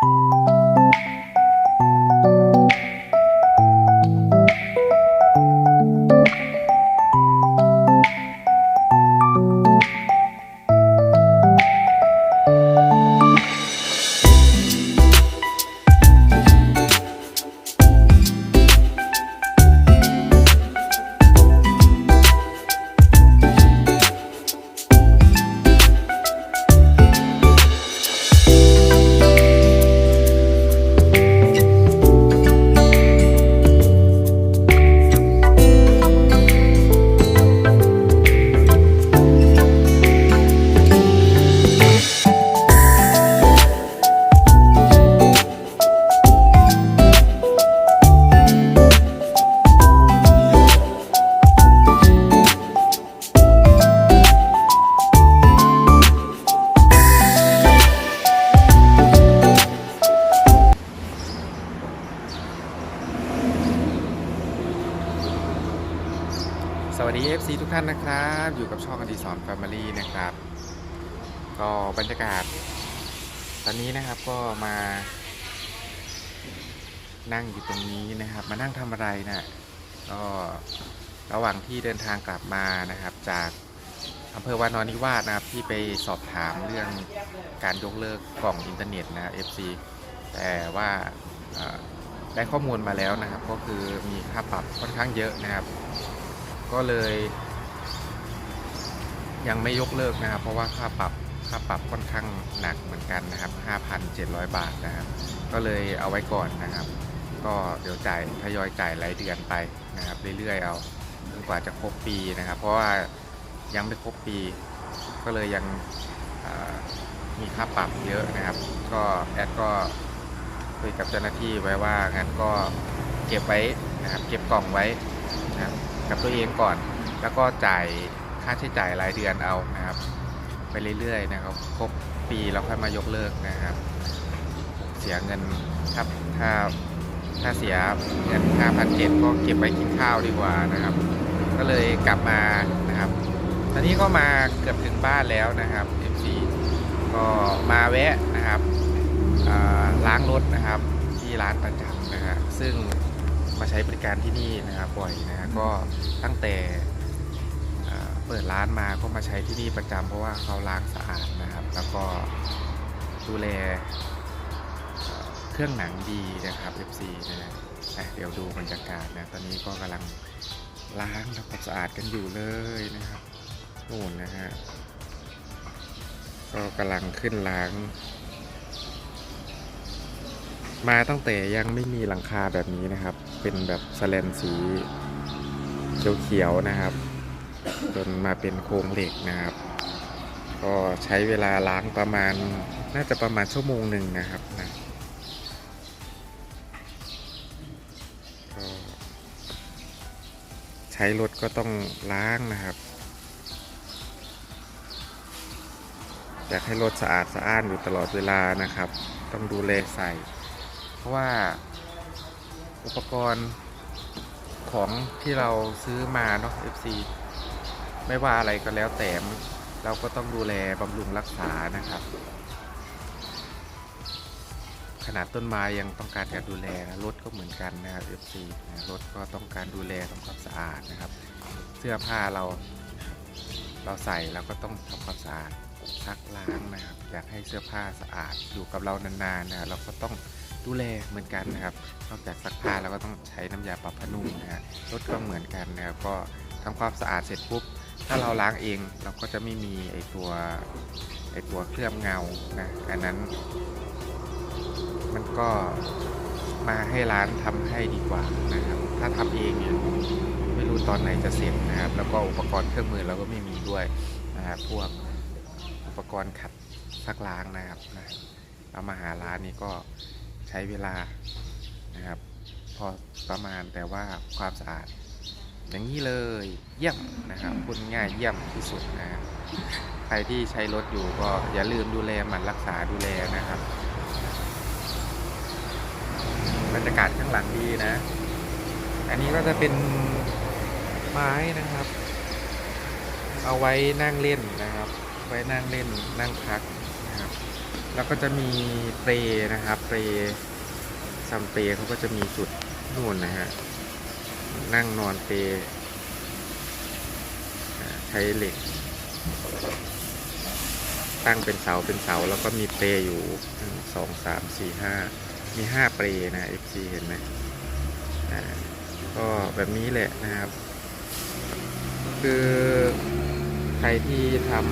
สานนะครับ อยู่กับช่องอดีสอนแฟมิลี่นะครับ ก็บรรยากาศ ตอนนี้นะครับก็มา นั่งอยู่ตรงนี้นะครับ มานั่งทำอะไรนะก็ระหว่างที่เดินทางกลับมานะครับ จากอำเภอวานอนนิวาสนะครับที่ไปสอบถามเรื่องการยกเลิกกล่องอินเทอร์เน็ตนะ FC แต่ว่าได้ข้อมูลมาแล้วนะครับ ก็คือมีค่าปรับค่อนข้างเยอะนะครับ ก็เลย ยังไม่ยกเลิกนะครับ เพราะว่าค่าปรับค่าปรับค่อนข้างหนักเหมือนกันนะครับ 5,700 บาทนะครับ ก็เลยเอาไว้ก่อนนะครับ ก็เดี๋ยวจ่ายทยอยจ่ายรายเดือนไปนะครับเรื่อยๆเอาจนกว่าจะครบปีนะครับ เพราะว่ายังไม่ครบปี ก็เลยยังมีค่าปรับเยอะนะครับ ก็แอดก็คุยกับเจ้าหน้าที่ไว้ว่างั้นก็เก็บไว้นะครับ เก็บกล่องไว้นะครับกับตัวเองก่อน แล้วก็จ่ายาใช้จ่ายรายเดือนเอานะครับ ไปเรื่อยๆนะครับ ครบปีแล้วค่อยมายกเลิกนะครับ เสียเงินถ้าถ้าถ้าเสียเงินห้าพันเจ็ดก็เก็บไว้กินข้าวดีกว่านะครับ ก็เลยกลับมานะครับ ตอนนี้ก็มาเกือบถึงบ้านแล้วนะครับ FC ก็มาแวะนะครับล้างรถนะครับที่ร้านประจำนะฮะซึ่งมาใช้บริการที่นี่นะครับบ่อยนะฮะก็ตั้งแต่ เปิดร้านมาก็มาใช้ที่นี่ประจำเพราะว่าเขาล้างสะอาดนะครับ แล้วก็ดูแลเเครื่องหนังดีนะครับ FC นะฮะเดี๋ยวดูบรรยากาศนะ ตอนนี้ก็กำลังล้างทำความสะอาดกันอยู่เลยนะครับนู่นนะฮะก็กำลังขึ้นล้าง มาตั้งแต่ยังไม่มีหลังคาแบบนี้นะครับ เป็นแบบสแลนสีเขียวๆนะครับ จนมาเป็นโครงเหล็กนะครับ ก็ใช้เวลาล้างประมาณน่าจะประมาณชั่วโมงหนึ่งนะครับนะก็ใช้รถก็ต้องล้างนะครับอยากให้รถสะอาดสะอ้านอยู่ตลอดเวลานะครับ ต้องดูแลใส่ เพราะว่าอุปกรณ์ของที่เราซื้อมาเนาะ FC ไม่ว่าอะไรก็แล้วแต่เราก็ต้องดูแลบำรุงรักษานะครับ ขนาดต้นไม้ยังต้องการการดูแลรถก็เหมือนกันนะครับ FC นะรถก็ต้องการดูแลทำความสะอาดนะครับ เสื้อผ้าเราเราใส่เราก็ต้องทำความสะอาดซักล้างนะครับ อยากให้เสื้อผ้าสะอาดอยู่กับเรานานๆนะเราก็ต้องดูแลเหมือนกันนะครับ นอกจากซักผ้าเราก็ต้องใช้น้ำยาปรับผ้านุ่มนะฮะรถก็เหมือนกันนะครับก็ทำความสะอาดเสร็จปุ๊บ ถ้าเราล้างเองเราก็จะไม่มีไอตัวไอตัวเคลือบเงานะอันนั้น มันก็มาให้ร้านทำให้ดีกว่านะครับ ถ้าทำเองเนี่ยไม่รู้ตอนไหนจะเสร็จนะครับ แล้วก็อุปกรณ์เครื่องมือเราก็ไม่มีด้วยนะครับพวกอุปกรณ์ขัดซักล้างนะครับนะเรามาหาร้านนี้ก็ใช้เวลานะครับ พอประมาณแต่ว่าความสะอาด อย่างนี้เลยเยี่ยมนะครับพูดง่ายเยี่ยมที่สุดนะคใครที่ใช้รถอยู่ก็อย่าลืมดูแลมันรักษาดูแลนะครับบรรยากาศข้างหลังดีนะ อันนี้ก็จะเป็นไม้นะครับ เอาไว้นั่งเล่นนะครับ ไว้นั่งเล่นนั่งพักนะครับ แล้วก็จะมีเปรนะครับ เปรซัมเปรเขาก็จะมีจุดนู่นนะฮะ นั่งนอนเปใช้เหล็ก ตั้งเป็นเสาเป็นเสาแล้วก็มีเปอยู่หนึ่งสองสามสี่ห้ามีห้าเปรนะ FC เห็นไหมก็แบบนี้แหละนะครับ คือใครที่ทำ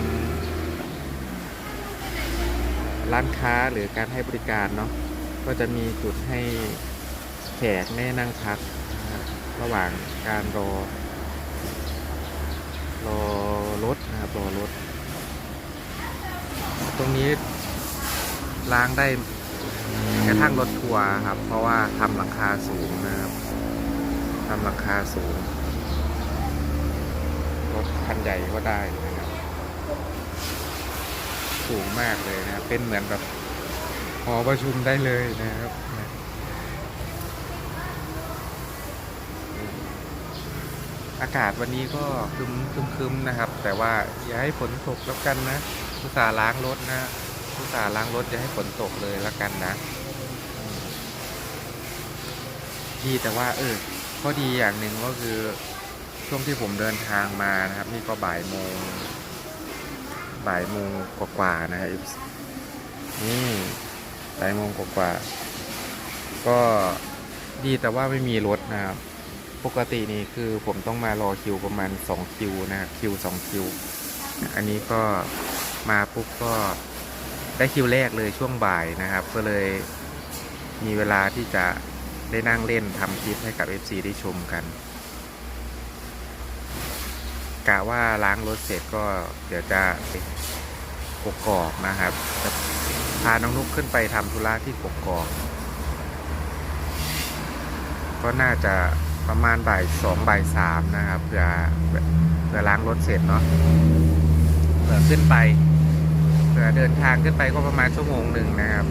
ร้านค้าหรือการให้บริการเนาะก็จะมีจุดให้แขกได้นั่งพัก ระหว่างการรอ รอรถนะครับรอรถ ตรงนี้ล้างได้กระทั่งรถทัวร์ครับ เพราะว่าทำหลังคาสูงนะครับทำหลังคาสูง รถคันใหญ่ก็ได้นะครับ สูงมากเลยนะครับเป็นเหมือนแบบหอประชุมได้เลยนะครับ อากาศวันนี้ก็คึมคึมคึมนะครับ แต่ว่าอย่าให้ฝนตกแล้วกันนะอุตส่าล้างรถนะอุตส่าล้างรถอย่าให้ฝนตกเลยแล้วกันนะดีแต่ว่าเออข้อดีอย่างหนึ่งก็คือช่วงที่ผมเดินทางมานะครับ นี่ก็บ่ายโมงบ่ายโมงกว่าๆนะครับนี่บ่ายโมงกว่าๆก็ดีแต่ว่าไม่มีรถนะครับ ปกตินี่คือผมต้องมารอคิวประมาณ 2 คิวนะครับคิว2คิว อันนี้ก็มาปุ๊บก็ได้คิวแรกเลยช่วงบ่ายนะครับ ก็เลยมีเวลาที่จะได้นั่งเล่นทำคลิปให้กับ FC ได้ชมกัน กะว่าล้างรถเสร็จก็เดี๋ยวจะปกกอกนะครับจะพาน้องนุ๊กขึ้นไปทำธุระที่กกอกก็น่าจะ ประมาณบ่ายสองบ่ายสามนะครับเพื่อเพื่อล้างรถเสร็จเนาะเพื่อขึ้นไปเพื่อเดินทางขึ้นไปก็ประมาณชั่วโมงหนึ่งนะครับ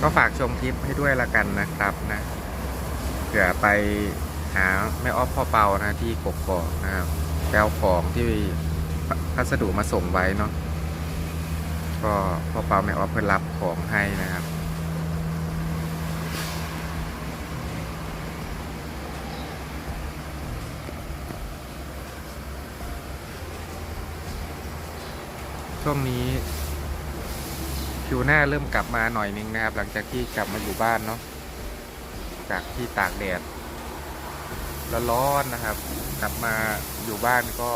ก็ฝากชมคลิปให้ด้วยละกันนะครับนะเผื่อไปหาแม่ออฟพ่อเปานะที่กกอกนะครับแปลของที่พัสดุมาส่งไว้เนาะก็พ่อเปาแม่ออฟเพื่อรับของให้นะครับ ช่วงนี้ ผิวหน้าเริ่มกลับมาหน่อยนึงนะครับ หลังจากที่กลับมาอยู่บ้านเนาะจากที่ตากแดดแล้วร้อนนะครับ กลับมาอยู่บ้านก็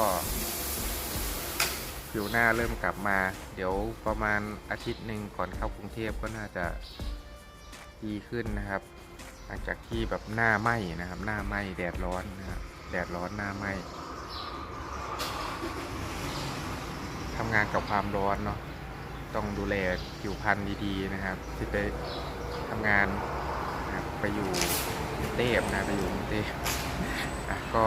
ผิวหน้าเริ่มกลับมา เดี๋ยวประมาณอาทิตย์หนึ่งก่อนเข้ากรุงเทพก็น่าจะดีขึ้นนะครับ หลังจากที่แบบหน้าไหม้นะครับ หน้าไหม้แดดร้อนนะครับแดดร้อนหน้าไหม้ ทำงานกับความร้อนเนาะต้องดูแลผิวพรรณดีๆนะครับ ที่ไปทำงานนะไปอยู่เทพนะไปอยู่เทพอะก็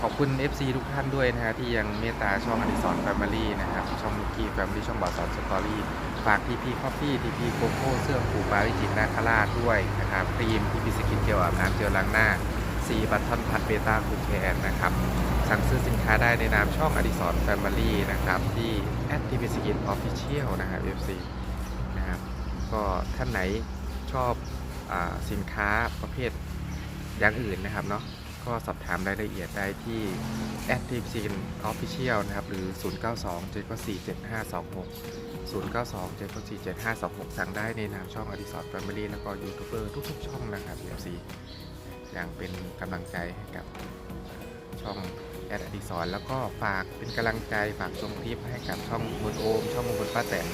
ขอบคุณ FC ทุกท่านด้วยนะฮะที่ยังเมตตาช่องอดิสรแฟมิลี่นะครับ ช่องลูกี้แฟมิลี่ช่องบอสอนสตอรี่ฝากทีพีคอฟฟี่ทีพีโกโก้เสื้อผูปาริจิตนาคาราชด้วยนะครับครีมทีพีสกินเจลอาบน้ำเจลล้างหน้าสีบัตทอนพัดเบต้าคูแคนนะครับ สั่งซื้อสินค้าได้ในนามช่องอดิสรแฟมิลี่นะครับ ที่แอดทีพีสกินออฟฟิเชียลนะครับ FC นะครับ ก็ท่านไหนชอบอสินค้าประเภทอย่างอื่นนะครับเนาะก็สอบถามรายละเอียดได้ที่แอดทีพีสกินออฟฟิเชียลนะครับ หรือ 092 7 4 7 5 2 6 092 7 4 7 5 2 6 สั่งได้ในนามช่องอดิสรแฟมิลี่แล้วก็ยูทูบเบอร์ทุกๆ ช่องนะครับ FC อย่างเป็นกำลังใจให้กับช่อง ดอดิสรแล้วก็ฝากเป็นกำลังใจฝากชมคลิปให้กับช่องมุนโอม ช่องมุนป้าแตน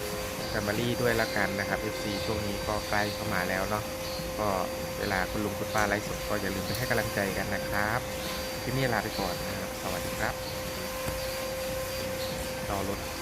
แฟมิลี่ด้วยละกันนะครับ FC ช่วงนี้ก็ใกล้เข้ามาแล้วเนาะก็เวลาคุณลุงคุณป้าไลฟ์สดก็อย่าลืมไปให้กำลังใจกันนะครับที่นี่ลาไปก่อนนะครับสวัสดีครับรอรถ